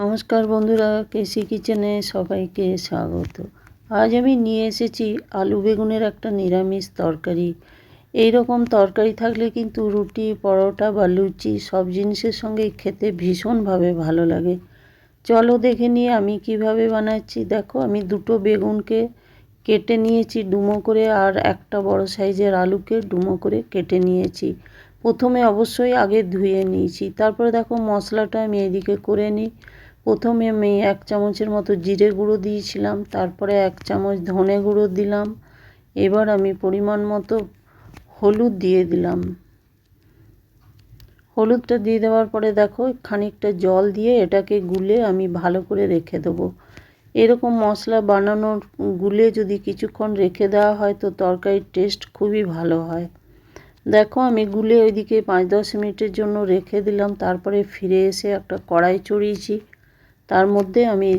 নমস্কার বন্ধুরা, কেসি কিচেনে সবাইকে স্বাগত। আজ আমি নিয়ে এসেছি আলু বেগুনের একটা নিরামিষ তরকারি। এই রকম তরকারি থাকলে কিন্তু রুটি, পরোটা বা লুচি সব জিনিসের সঙ্গে খেতে ভীষণভাবে ভালো লাগে। চলো দেখে নিয়ে আমি কীভাবে বানাচ্ছি। দেখো, আমি দুটো বেগুনকে কেটে নিয়েছি ডুমো করে, আর একটা বড় সাইজের আলুকে ডুমো করে কেটে নিয়েছি। প্রথমে অবশ্যই আগে ধুয়ে নিয়েছি। তারপরে দেখো মশলাটা আমি এদিকে করে নিই। প্রথমে আমি এক চামচের মতো জিরে গুঁড়ো দিয়েছিলাম, তারপরে এক চামচ ধনে গুঁড়ো দিলাম, এবার আমি পরিমাণ মতো হলুদ দিয়ে দিলাম। হলুদটা দিয়ে দেওয়ার পরে দেখো, খানিকটা জল দিয়ে এটাকে গুলে আমি ভালো করে রেখে দেবো। এরকম মশলা বানানোর গুলে যদি কিছুক্ষণ রেখে দেওয়া হয়, তো তরকারির টেস্ট খুবই ভালো হয়। দেখো, আমি গুলে ওইদিকে পাঁচ দশ মিনিটের জন্য রেখে দিলাম, তারপরে ফিরে এসে একটা কড়াই চড়িয়েছি। তার মধ্যে আমি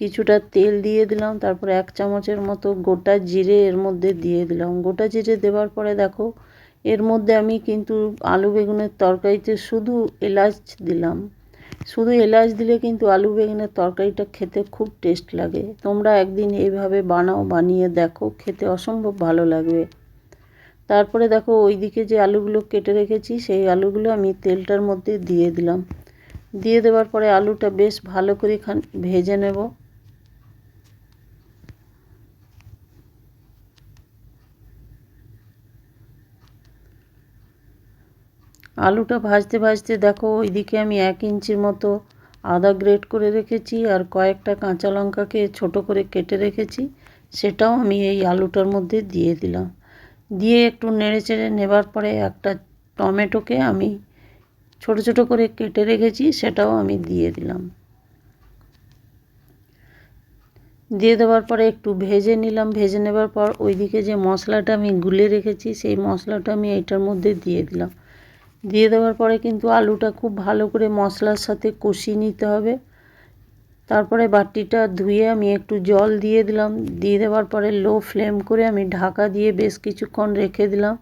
কিছুটা তেল দিয়ে দিলাম, তারপর এক চামচের মতো গোটা জিরে এর মধ্যে দিয়ে দিলাম। গোটা জিরে দেওয়ার পরে দেখো, এর মধ্যে আমি কিন্তু আলু বেগুনের তরকারিতে শুধু এলাচ দিলাম। শুধু এলাচ দিলে কিন্তু আলু বেগুনের তরকারিটা খেতে খুব টেস্ট লাগে। তোমরা একদিন এইভাবে বানাও, বানিয়ে দেখো, খেতে অসম্ভব ভালো লাগবে। তারপরে দেখো, ওইদিকে যে আলুগুলো কেটে রেখেছি, সেই আলুগুলো আমি তেলটার মধ্যে দিয়ে দিলাম। দিয়ে দেওয়ার পরে আলুটা বেশ ভালো করে খান, ভেজে নেব। আলুটা ভাজতে ভাজতে দেখো, ওইদিকে আমি এক ইঞ্চির মতো আদা গ্রেট করে রেখেছি আর কয়েকটা কাঁচা লঙ্কাকে ছোট করে কেটে রেখেছি, সেটাও আমি এই আলুটার মধ্যে দিয়ে দিলাম। দিয়ে একটু নেড়ে চেড়ে নেবার পরে একটা টমেটোকে আমি ছোট ছোট করে কেটে রেখেছি, সেটাও আমি দিয়ে দিলাম। দিয়ে দেওয়ার পরে একটু ভেজে নিলাম। ভেজে নেবার পর ওইদিকে যে মশলাটা আমি গুলে রেখেছি, সেই মশলাটা আমি এইটার মধ্যে দিয়ে দিলাম। দিয়ে দেওয়ার পরে কিন্তু আলুটা খুব ভালো করে মশলার সাথে কষিয়ে নিতে হবে। তারপরে বাটিটা ধুয়ে আমি একটু জল দিয়ে দিলাম। দিয়ে দেওয়ার পরে লো ফ্লেম করে আমি ঢাকা দিয়ে বেশ কিছুক্ষণ রেখে দিলাম।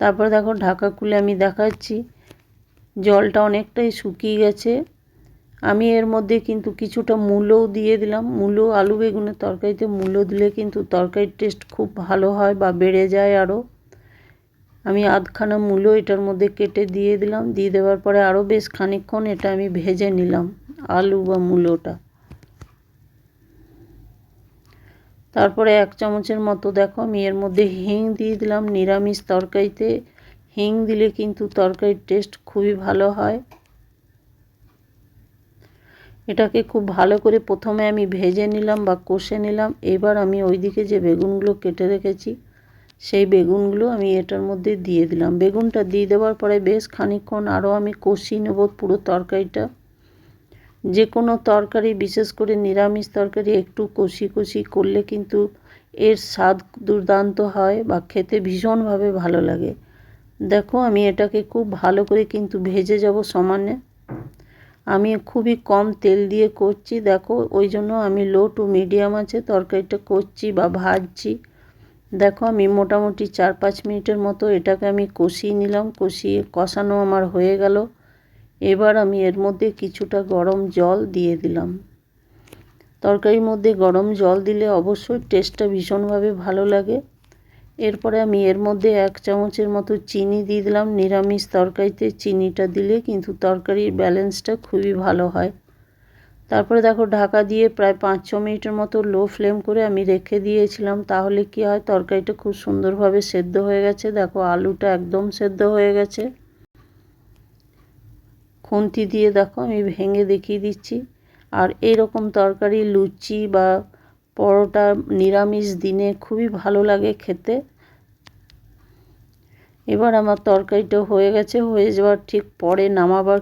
তারপরে দেখো ঢাকা খুলে আমি দেখাচ্ছি। জলটা অনেকটাই শুকিয়ে গেছে। আমি এর মধ্যে কিন্তু কিছুটা মূলোও দিয়ে দিলাম। মূলো আলু বেগুনের তরকারিতে মূলো দিলে কিন্তু তরকারির টেস্ট খুব ভালো হয় বা বেড়ে যায় আরও। আমি আধখানা মূলো এটার মধ্যে কেটে দিয়ে দিলাম। দিয়ে দেওয়ার পরে আরও বেশ খানিকক্ষণ এটা আমি ভেজে নিলাম, আলু বা মূলোটা তারপরে এক চামচের মতো দেখো, আমি এর মধ্যে হিং দিয়ে দিলাম নিরামিষ তরকারিতে। হিং দিলে কিন্তু তরকারির টেস্ট খুবই ভালো হয়। এটাকে খুব ভালো করে প্রথমে আমি ভেজে নিলাম বা কষে নিলাম। এবার আমি ওইদিকে যে বেগুনগুলো কেটে রেখেছি, সেই বেগুনগুলো আমি এটার মধ্যে দিয়ে দিলাম। বেগুনটা দিয়ে দেওয়ার পরে বেশ খানিকক্ষণ আরও আমি কষিয়ে নেব পুরো তরকারিটা। যে কোনো তরকারি, বিশেষ করে নিরামিষ তরকারি, একটু কষি কষি করলে কিন্তু এর স্বাদ দুর্দান্ত হয় বা খেতে ভীষণভাবে ভালো লাগে। দেখো, আমি এটাকে খুব ভালো করে কিন্তু ভেজে যাব সমানে। আমি খুবই কম তেল দিয়ে করছি, দেখো, ওই জন্য আমি লো টু মিডিয়াম আছে তরকারিটা করছি বা ভাজছি। দেখো, আমি মোটামুটি চার পাঁচ মিনিটের মতো এটাকে আমি কষিয়ে নিলাম, কষিয়ে কষানো আমার হয়ে গেল। এবার আমি এর মধ্যে কিছুটা গরম জল দিয়ে দিলাম। তরকারির মধ্যে গরম জল দিলে অবশ্যই টেস্টটা ভীষণভাবে ভালো লাগে। এরপরে আমি এর মধ্যে এক চামচের মতো চিনি দিয়ে দিলাম। নিরামিষ তরকারিতে চিনিটা দিলে কিন্তু তরকারির ব্যালেন্সটা খুবই ভালো হয়। তারপরে দেখো, ঢাকা দিয়ে প্রায় পাঁচ ছ মিনিটের মতো লো ফ্লেম করে আমি রেখে দিয়েছিলাম। তাহলে কি হয়, তরকারিটা খুব সুন্দরভাবে সেদ্ধ হয়ে গেছে। দেখো, আলুটা একদম সেদ্ধ হয়ে গেছে। খুন্তি দিয়ে দেখো, আমি ভেঙে দেখিয়ে দিচ্ছি। আর এইরকম তরকারি লুচি বা পরোটা নিরামিষ দিনে খুবই ভালো লাগে খেতে। এবার আমার তরকারিটা হয়ে গেছে, হয়ে যাওয়ার ঠিক পরে নামাবার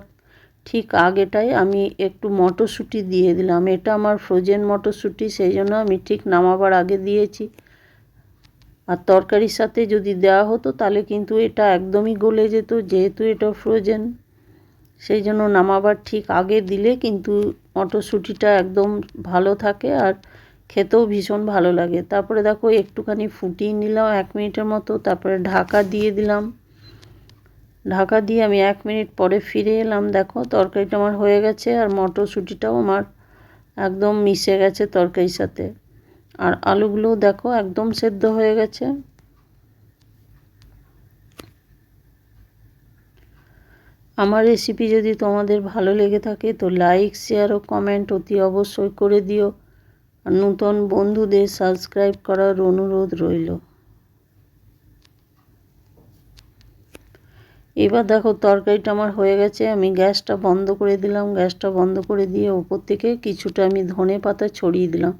ঠিক আগেটাই আমি একটু মটরশুঁটি দিয়ে দিলাম। এটা আমার ফ্রোজেন মটরশুঁটি, সেই জন্য আমি ঠিক নামাবার আগে দিয়েছি। আর তরকারির সাথে যদি দেওয়া হতো, তাহলে কিন্তু এটা একদমই গলে যেত, যেহেতু এটা ফ্রোজেন সেই জন্য নামাবার ঠিক আগে দিলে কিন্তু মটরশুঁটিটা একদম ভালো থাকে। আর খেতেও ভীষণ ভালো লাগে। তারপরে দেখো একটুখানি ফুটিয়ে নিলাম এক মিনিটের মতো, তারপরে ঢাকা দিয়ে দিলাম। ঢাকা দিয়ে আমি এক মিনিট পরে ফিরে এলাম। দেখো তরকারিটা আমার হয়ে গেছে আর মটরশুঁটিটাও আমার একদম মিশে গেছে তরকারির সাথে। আর আলুগুলোও দেখো একদম সেদ্ধ হয়ে গেছে। আমার রেসিপি যদি তোমাদের ভালো লেগে থাকে তো লাইক শেয়ার ও কমেন্ট অতি অবশ্যই করে দিও। নূতন বন্ধুদের সাবস্ক্রাইব করার অনুরোধ রইল। এবার দেখো তরকারিটা আমার হয়ে গেছে, আমি গ্যাসটা বন্ধ করে দিলাম। গ্যাসটা বন্ধ করে দিয়ে ওপর থেকে কিছুটা আমি ধনে পাতা ছড়িয়ে দিলাম।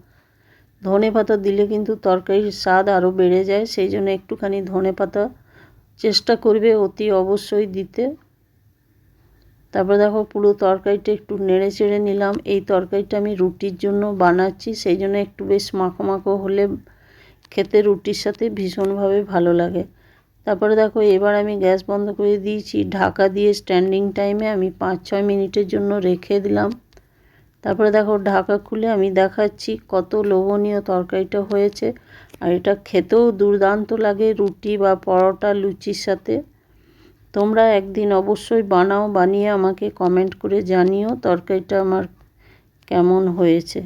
ধনে পাতা দিলে কিন্তু তরকারির স্বাদ আরও বেড়ে যায়, সেই জন্য একটুখানি ধনে পাতা চেষ্টা করবে অতি অবশ্যই দিতে। তারপর দেখো পুরো তরকারিটা একটু নেড়ে চেড়ে নিলাম। এই তরকারিটা আমি রুটির জন্য বানাচ্ছি, সেই জন্য একটু বেশ মাখো মাখো হলে খেতে রুটির সাথে ভীষণভাবে ভালো লাগে। তারপরে দেখো এবার আমি গ্যাস বন্ধ করে দিয়েছি, ঢাকা দিয়ে স্ট্যান্ডিং টাইমে আমি পাঁচ ছয় মিনিটের জন্য রেখে দিলাম। তারপরে দেখো ঢাকা খুলে আমি দেখাচ্ছি কত লোভনীয় তরকারিটা হয়েছে। আর এটা খেতেও দুর্দান্ত লাগে রুটি বা পরোটা লুচির সাথে। তোমরা একদিন অবশ্যই বানাও বানিয়ে আমাকে কমেন্ট করে জানিও তরকারিটা আমার কেমন হয়েছে।